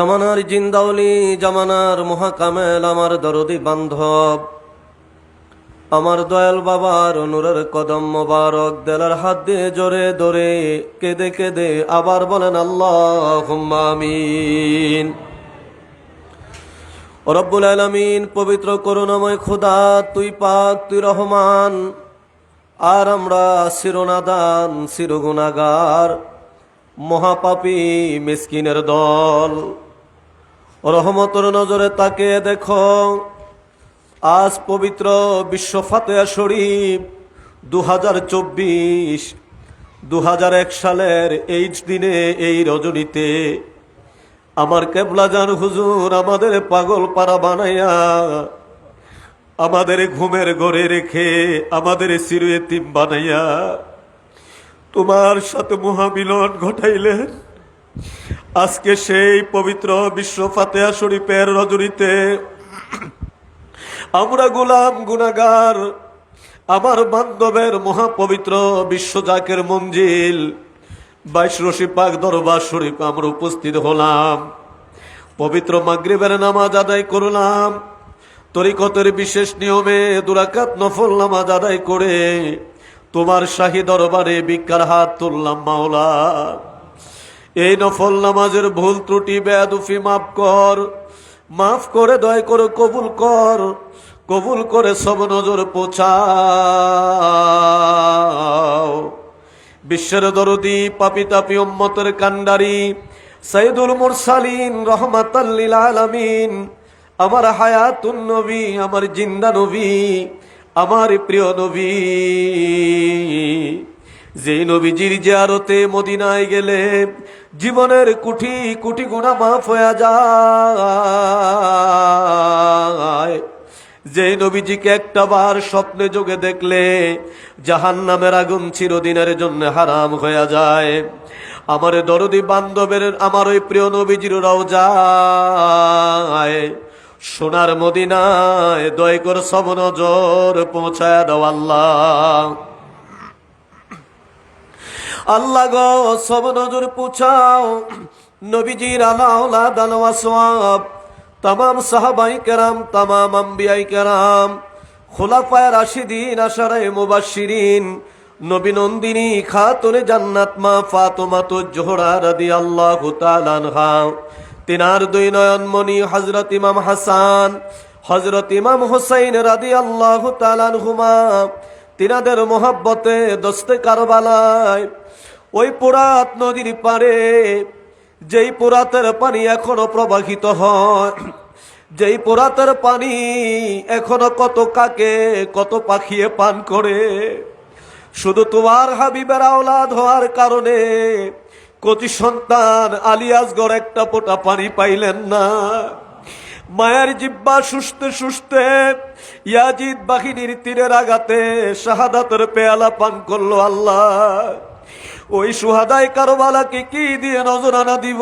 জামানার জিন্দাউলি, জামানার মহাকামেল, আমার দরদি বান্ধব। আমার দয়াল বাবার অনুরের কদম মোবারক, দেলার হাত দিয়ে জোরে দরে কেঁদে কেঁদে আবার বলেন আল্লাহ আমিন। রব্বুল আলমিন, পবিত্র করুণাময় খোদা, তুই পাক, তুই রহমান। আর আমরা শিরোনাদান শিরোগুনাগার মহাপাপী, মিসকিনের দল। রহমতর নজরে তাকে দেখো। আজ পবিত্র বিশ্ব ফাতেহা শরীফ দু হাজার চব্বিশ দু হাজার এক সালের এই দিনে এই রজনীতে। আমার কেবলা কেবলাজান হুজুর, আমাদের পাগল পাড়া বানাইয়া, আমাদের ঘুমের ঘরে রেখে আমাদের সিরুয়েতিম বানাইয়া, তোমার সাথে মহামিলন ঘটাইলেন। আজকে সেই পবিত্র বিশ্ব ফাতেহা শরীফের রজনীতে আমরা গোলাম গুনাগার আমার বান্ধবের মহাপবিত্র বিশ্বজাকের মঞ্জিল, বাইশ রশি পাক দরবার শরীফ আমরা উপস্থিত হলাম। পবিত্র মাগরিবের নামাজ আদায় করলাম। তরিকতের বিশেষ নিয়মে দুরাকাত নফল নামাজ আদায় করে তোমার শাহী দরবারে ভিক্ষার হাত তুললাম মাওলা। এই নফল নামাজের ভুল ত্রুটি, বেয়াদুফি মাফ কর। মাফ করে দয় করে কবুল কর। কবুল করে সব নজর পোছাও। বিশ্বের দরদি, পাপি তাপি উম্মতের কান্ডারি সৈদুল মুরসালিন রহমাতাল্লিল আলামিন। আমার হায়াতুন নবী, আমার জিন্দা নবী, আমার প্রিয় নবী। যে নবীজির জিয়ারতে মদিনায় গেলে জীবনের কুটি কুটি গুণা মাফ হয়ে যায়। যে নবীজিকে একটা বার স্বপ্নে যোগে দেখলে জাহান নামের আগুন চিরদিনের জন্য হারাম হয়ে যায়। আমার দরদি বান্ধবের, আমার ওই প্রিয় নবীজির যায়। সোনার মদিনায় দয় কর সব নজর পৌঁছায় দাও আল্লাহ। আল্লাহ গো, সব নজর পুছাও। নবীজির আলাউলা দানওয়া সওয়াব, তামাম সাহাবাই কেরাম, তামাম আম্বিয়াই কেরাম, খোলাফায় রাশিদিন, আশারায় মুবাশশিরিন, নবী নন্দিনী খাতুনে জান্নাত মা ফাতেমা তো জোহরা রাদিয়াল্লাহু তাআলা আনহা, তিনার দুই নয়নমণি হযরত ইমাম হাসান, হযরত ইমাম হুসাইন রাদিয়াল্লাহু তাআলা আনহুমা তিনাদের মোহাব্বতে দস্তে কারবালায়। ওই পুরাত নদীর পারে যেই পুরাতের পানি এখনও প্রবাহিত হয়, যেই পুরাতের পানি এখনও কত কাকে, কত পাখিয়ে পান করে। শুধু তোমার হাবিবের আওলাদ হওয়ার কারণে কতি সন্তান আলিয়াসগড় একটা পোটা পানি পাইলেন না। মায়ের জিব্বা সুস্থে সুস্থে ইয়াজিদ বাহিনীর তীরের আঘাতে শাহাদাতের পেয়ালা পান করল আল্লাহ। ওই সুহাদাই কারবালাকে কি দিয়ে নজরানা দিব?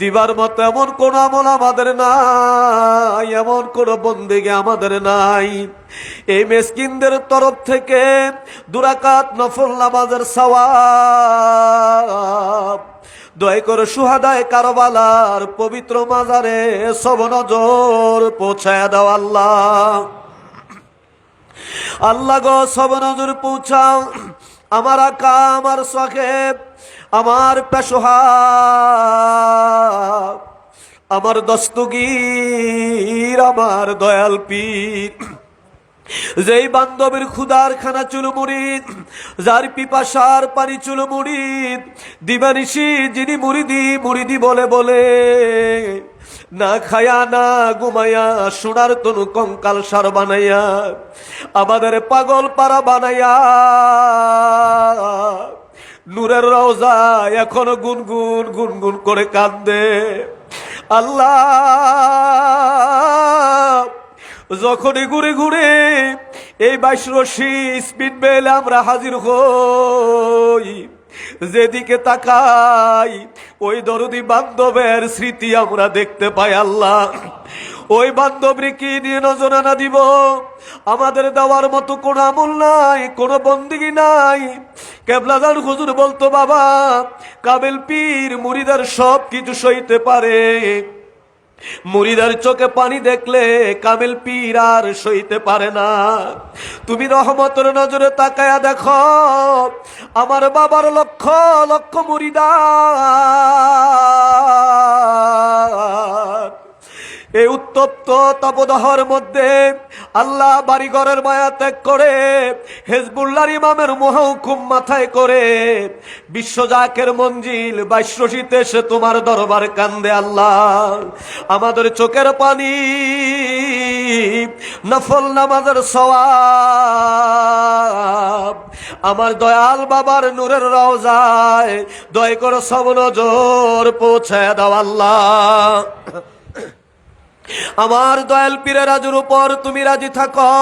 দিবার মতো এমন কোন আমল আমাদের নাই, এমন কোন বন্দিগে আমাদের নাই। এই মেসকিনদের তরফ থেকে দুরাকাত নফল নামাজের সওয়াব দয় করে সুহাদায় কারবালার পবিত্র মাজারে সব নজর পৌঁছায় দাও আল্লাহ। আল্লাহ গো, সব নজর পৌঁছাও। আমার আকা, আমার সখেব আমার পেশোহা আমার দস্তগীর, আমার দয়াল পীর। যেই বান্ধবের ক্ষুদার খানা চুলো মুড়িদ যার পিপাসার পানি চুলো মুড়িদ দিবানিসি যিনি মুড়িদি মুড়িদি বলে বলে, না খায়া, না ঘুমায়া, সোনার তনু কঙ্কাল সার বানাইয়া, আমাদের পাগল পাড়া বানাইয়া, নূরের রওজা এখনও গুনগুন গুনগুন করে কান্দে, আল্লাহ যখনই ঘুরে ঘুরে এই বাইশ রশি স্পিড বেল আমরা হাজির হই, যেদিকে তাকাই, ওই দরদি বান্ধবের স্মৃতি আমরা দেখতে পাই আল্লাহ। ওই বান্ধবী কি দিয়ে নজরানা দিব? আমাদের দেওয়ার মতো কোনো আমল নাই, কোনো বন্দিগি নাই। কেবলাদার হুজুর বলতো, বাবা, কাবেল পীর মুড়িদার সব কিছু সইতে পারে। মুড়িদার চোখে পানি দেখলে কামেল পীর আর সইতে পারে না। তুমি রহমতের নজরে তাকায়া দেখো, আমার বাবার লক্ষ লক্ষ মুড়িদার। এই উত্তপ্ত তপদহর মধ্যে আল্লাহ বাড়িঘরের মায়া ত্যাগ করে হেজবুল্লার ইমামের মহকুম মাথায় করে, বিশ্বজাকের মঞ্জিল বাইশ্বসীতে এসে তোমার দরবার কান্দে আল্লাহ। আমাদের চোখের পানি, নফল নামাজের সওয়াব। আমার দয়াল বাবার নূরের রওজায় দয় করে সব নজর পৌঁছায় দাও আল্লাহ। আমার দয়াল পীরের রাজুর উপর তুমি রাজি থাকো।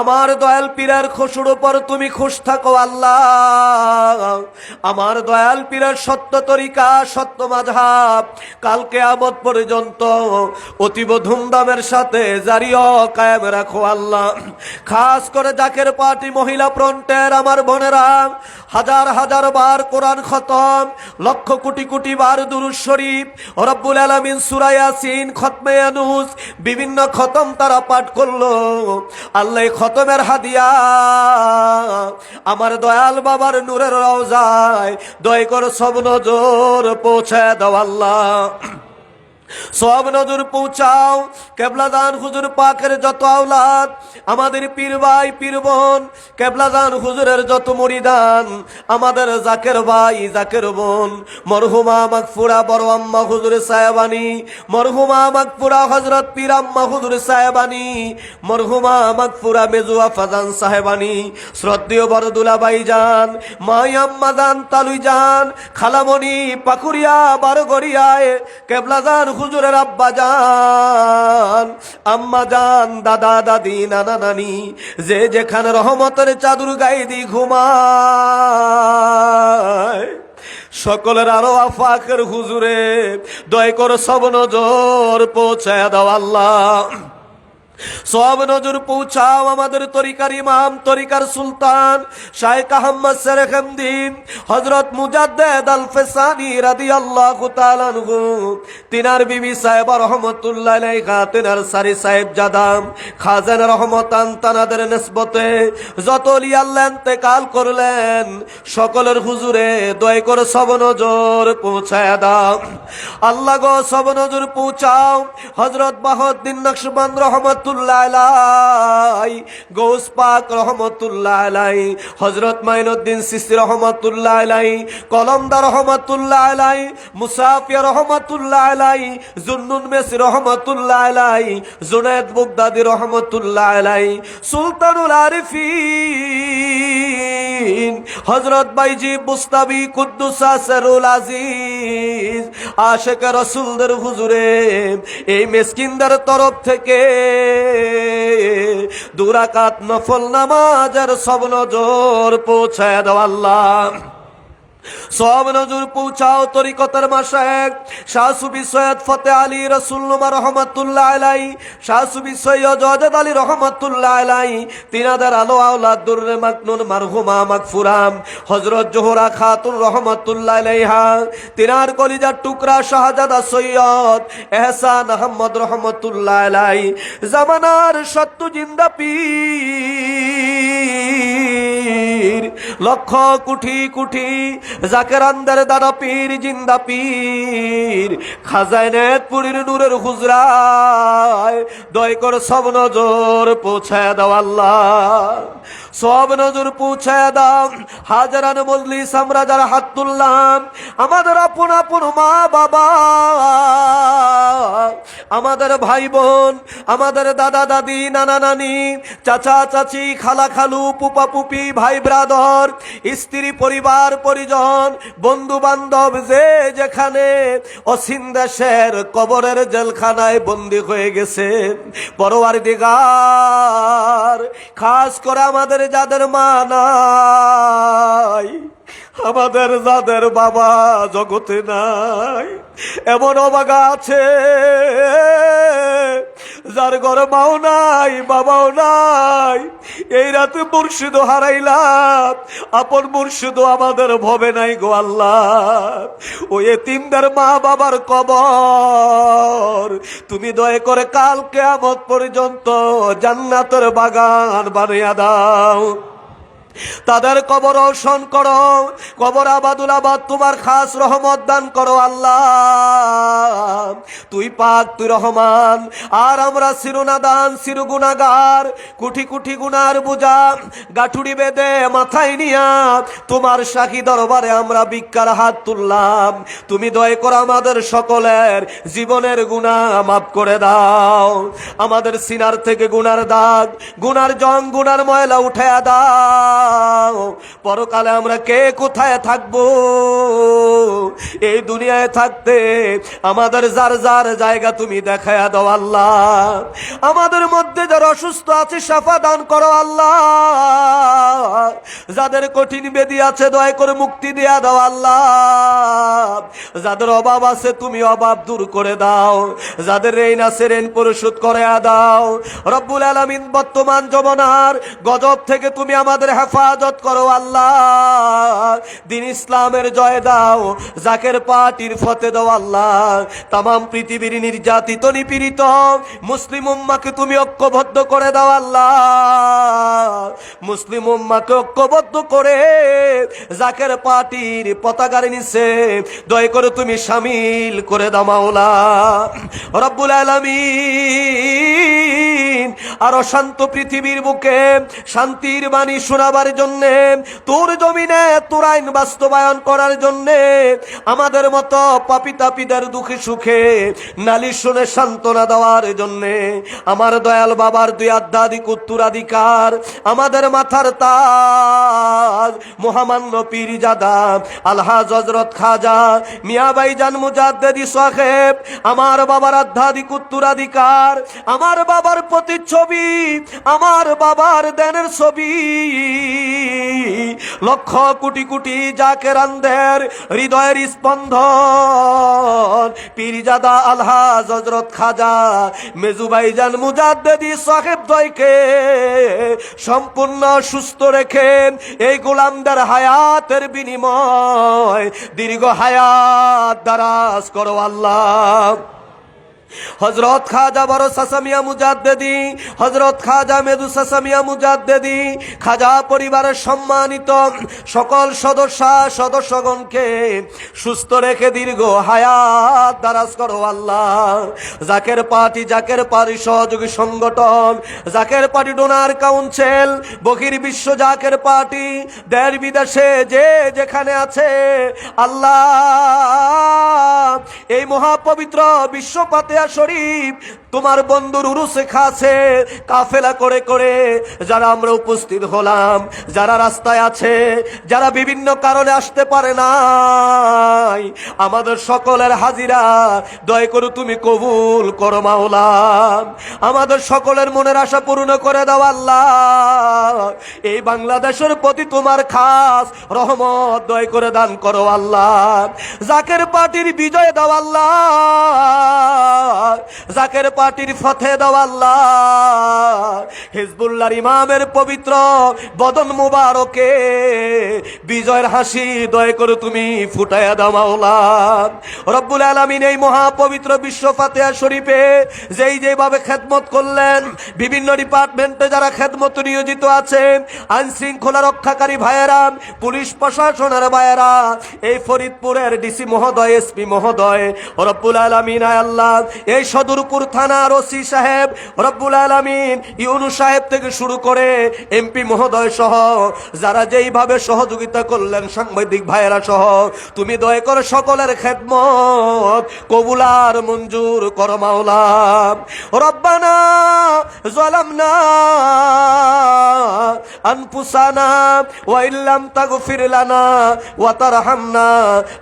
আমার দয়াল পীরের খসুর উপর তুমি খুশ থাকো, আল্লাহ। আমার দয়াল পীরের সত্য তরিকা, সত্য মাঝাব কালকে আমদ পর্যন্ত অতীব ধুমধামের সাথে জারিও কায়েম রাখো, আল্লাহ। খাস করে জাকের পার্টি মহিলা ফ্রন্টের আমার বোনেরা, হাজার হাজার বার কোরআন খতম, লক্ষ কোটি কোটি বার দুরুজ শরীফ, রব্বুল আলামিন সূরা ইয়াসিন খতমে বিভিন্ন খতম তারা পাঠ করল। আল্লাহ খতমের হাদিয়া আমার দয়াল বাবার নূরের রওজায় দয় কর সব নজর পৌঁছে দাও আল্লাহ। সব নজর পৌঁছাও। কেবলাদান হুজুর পাকের যত আওলাদ, আমাদের পীর ভাই, পীর বোন কেবলাদান হুজুরের যত মরিদান, আমাদের জাকের ভাই, জাকের বোন, মরহুমা মাকফুরা বড় আম্মা হুজুর সাহেবানি, মরহুমা মাকফুরা হজরত পীর আম্মা হুজুর সাহেবানি, মরহুমা মাকফুরা মেজুয়া ফাজান সাহেবানি, শ্রদ্ধেয় বরদুলা ভাই যান মাই আম্মা যান তালুই যান খালামণি পাকুরিয়া, বারগড়িয়ায় কেবলাদান হুজুরের আব্বা যান আম্মা যান দাদা, দাদি, নানা, নানি, যে যেখানে রহমতের চাদুর গায়ে দি ঘুমায়, সকলের আরও আফাকের হুজুরে, দয় করে সব নজর পৌঁছায় দাও আল্লাহ। সব নজর পৌঁছাও আমাদের তরিকার ইমাম, তরিকার সুলতান শাহেখ আহম্মদ সেরেখমদিন হজরত মুজাদ্দেদ আল ফেসানি রাদি আল্লাহ তিনার বিবি সাহেব রহমতুল্লাহ আলাইহা, তিনার সারি সাহেব জাদাম রহমতান তানাদের নেসবতে যত লিয়াল্লাহ ইন্তেকাল করলেন, সকলের হুজুরে দয় করে সব নজর পৌঁছায় দাও। আল্লাহ গো সব নজর পৌঁছাও। হজরত বাহদ্দিন রহমতুল্লাহ আলাই গৌস পাক রহমতুল্লাহ হজরত মাইনুদ্দিন সিসি রহমতুল্লাহ কলমদা রহমতুল্লাহ মুসাফিয়া রহমতুল্লাহ জুন্নুন মেসি রহমতুল্লাহ জুনায়দ বুগদাদি রহমতুল্লাহ সুলতানুল আরিফিন হজরত বাইজি মুস্তাবি কুদ্দুস আসরুল আজিজ আশেক রসুলদের হুজুরে, এই মেসকিনদের তরফ থেকে দুরাকাত নফল নামাজের সব নজর পৌঁছায় দাও সব নজর পৌঁছাও তরিকতার মাসায়েক শাহসুবি সৈয়দ ফতে আলী রসুল্লমা রহমতুল্লাহ আলাই শাহসুবি সৈয়দ অজদ আলী রহমতুল্লাহ আলাই তিনাদের আলো আওলাদ দুর্রে মাকনুন মারহুমা মাকফুরাম হজরত জোহরা খাতুন রহমতুল্লাহ আলাইহা। তিনার কলিজার টুকরা শাহজাদা সৈয়দ এহসান আহমদ রহমতুল্লাহ আলাই জামানার সত্য জিন্দা পীর। লক্ষ কুঠি কুঠি জাকেরান্দার দাদা পীর, জিন্দা পীর। খাজাইনেত পুরীর নূরের হুজরায় দয় কর সব নজর পৌঁছায় দাও আল্লাহ। সব নজর পৌঁছায় দাও। হাজারান মজলিস আমরা যারা হাত তুললাম। আমাদের আপন আপন মা বাবা, আমাদের ভাই বোন, আমাদের দাদা দাদি, নানা নানি, চাচা চাচি, খালা খালু পুপা পুপি ভাই ব্রাদর, স্ত্রী পরিবার, পরিজন, বন্ধু বান্ধব যে যেখানে অসীম দেশের কবরের জেলখানায় বন্দি হয়ে গেছে। পরোয়ার দিগার খাস করে আমাদের যাদের মা নাই। আমাদের যাদের বাবা জগতে নাই, এমন অবাগা আছে। যার ঘরে মাও নাই, বাবাও নাই। এই রাতে মুর্শিদ হারাইলাম, আপন মুর্শিদ আমাদের ভবে নাই গো আল্লাহ। ওই এতিমদের মা বাবার কবর, তুমি দয়া করে কাল কেয়ামত পর্যন্ত জান্নাতের বাগান বানিয়ে দাও। তাদের কবর রোশন করো। কবর আবাদুল আবাদ, তোমার খাস রহমত দান করো আল্লাহ। তুই পাক, তুই রহমান। আর আমরা সিরুনা দান সিরু গুনাগার কুঠি কুঠি গুনার বুঝা গাঠুড়ি বেদে মাথায় নিয়া তোমার সাক্ষী দরবারে আমরা ভিক্ষার হাত তুললাম। তুমি দয় করো আমাদের সকলের জীবনের গুণা মাফ করে দাও। আমাদের সিনার থেকে গুনার দাগ, গুনার জং, গুনার ময়লা উঠায়া দাও। পরকালে আমরা কে কোথায় থাকব? এই দুনিয়ায় থাকতে আমাদের যার যার জায়গা তুমি দেখায়া দাও আল্লাহ। আমাদের মধ্যে যারা অসুস্থ আছে সাফা দান করো আল্লাহ। যাদের কঠিন বেদি আছে, দয়া করে মুক্তি দেয়া দাও আল্লাহ। যাদের অভাব আছে, তুমি অভাব দূর করে দাও। যাদের ঋণ আছে, ঋণ পরিশোধ করে দাও। রব্বুল আলমিন বর্তমান যমনার গজব থেকে তুমি আমাদের হেফাজত করো আল্লাহ দিন ইসলামের জয় দাও, জাকের পাটির ফতে দাও আল্লাহ তাম পৃথিবীর নির্যাতিত, নিপীড়িত মুসলিম উম্মাকে তুমি ঐক্যবদ্ধ করে দাও আল্লাহ মুসলিম উম্মাকে ঐক্যবদ্ধ করে জাকের পাটির পতাকার নিচে দয় করে তুমি সামিল করে দাও মাওলা। রব্বুল আলামিন, আর অশান্ত পৃথিবীর বুকে শান্তির বাণী শোনাবার জন্যে, তোর জমিনে তোর আইন বাস্তবায়ন করার জন্যে, আমাদের মতো পাপি তাপিদের দুঃখে সুখে, নালিশ শুনে সান্ত্বনা দেওয়ার জন্যে, আমার দয়াল বাবার দুই আধ্যাত্মিক উত্তরাধিকার, আমাদের মাথার তাজ, মহামান্য পীরজাদা, আলহাজ হজরত খাজা মিয়াবাই জান মুজাদ্দেদি সাহেব, আমার বাবার আধ্যাত্মিক উত্তরাধিকার, আমার বাবার প্রতিচ্ছবি, আমার বাবার দেনের ছবি। লক্ষ কোটি কোটি যাকে রান্ধের হৃদয়ের স্পন্দন। পীরজাদা আলহাজ হজরত খাজা মেজুবাই জান মুজাদ্দেদি সাহেব দয়কে সম্পূর্ণ সুস্থ রেখেন এই গোলামদের হায়াতের বিনিময়, দীর্ঘ হায়াত দারাজ করো আল্লাহ। হজরত খাজা বড় সাসামিয়া মুজাদ্দেদি হজরত খাজা মেদু সাসামিয়া মুজাদ্দেদি, খাজা পরিবারের সম্মানিত সকল সদস্য, সদস্যগণকে সুস্থ রেখে দীর্ঘ হায়াত দারাজ করো আল্লাহ। জাকের পার্টি জাকের পার্টি সহযোগী সংগঠন, জাকের পার্টি ডোনার কাউন্সিল, বহির বিশ্ব জাকের পার্টি, দেশ বিদেশে যে যেখানে আছে, আল্লাহ, এই মহাপবিত্র বিশ্বপাতে শরীফ তোমার বন্ধুর উরুসে খাছে, কাফেলা করে করে যারা আমরা উপস্থিত হলাম, যারা রাস্তায় আছে, যারা বিভিন্ন কারণে আসতে পারে নাই, আমাদের সকলের হাজিরা, দয় করে তুমি কবুল করো মাওলাম আমাদের সকলের মনের আশা পূর্ণ করে দাও আল্লাহ, এই বাংলাদেশের প্রতি তোমার খাস রহমত দয় করে দান করো আল্লাহ, জাকের পার্টির বিজয় দাও আল্লাহ, জাকের পার্টির ফতে দাও ইমামের পবিত্র বদন মুবারকে বিজয়ের হাসি দয় করে তুমি ফুটাইয়া দাও রব্বুল আলামিন এই মহাপবিত্র বিশ্ব ফাতেহা শরীফে যেই যেভাবে খেদমত করলেন, বিভিন্ন ডিপার্টমেন্টে যারা খেদমত নিয়োজিত আছেন আইন শৃঙ্খলা রক্ষাকারী ভাইয়েরা, পুলিশ প্রশাসনের ভাইয়েরা, এই ফরিদপুরের ডিসি মহোদয়, এসপি মহোদয়, রব্বুল আলমিন আল্লাহ, এই সদরপুর ওসি সাহেব, রব্বুল আলমিন ইউনু সাহেব থেকে শুরু করে এমপি মহোদয় সহ যারা যেইভাবে সহযোগিতা করলেন, সাংবাদিক ভাইয়েরা সহ, তুমি দয়া করে সকলের খেদমত কবুলার মঞ্জুর কর মাওলা। রব্বানা আনফুসানা ওয়া ইল্লাম তাগফির লানা ওয়া তারহামনা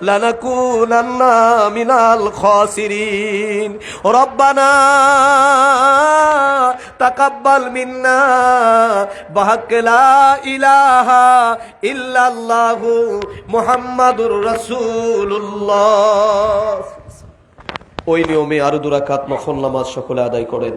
লানাকুনান্না মিনাল খাসিরিন। রব্বানা তাকাব্বাল মিন্না বাহাকলা ইলাহা ইল্লাল্লাহু মুহাম্মাদুর রাসূলুল্লাহ। ওই নিয়মে আরও দুরাকাত নফল নামাজ সকলে আদায় করেন।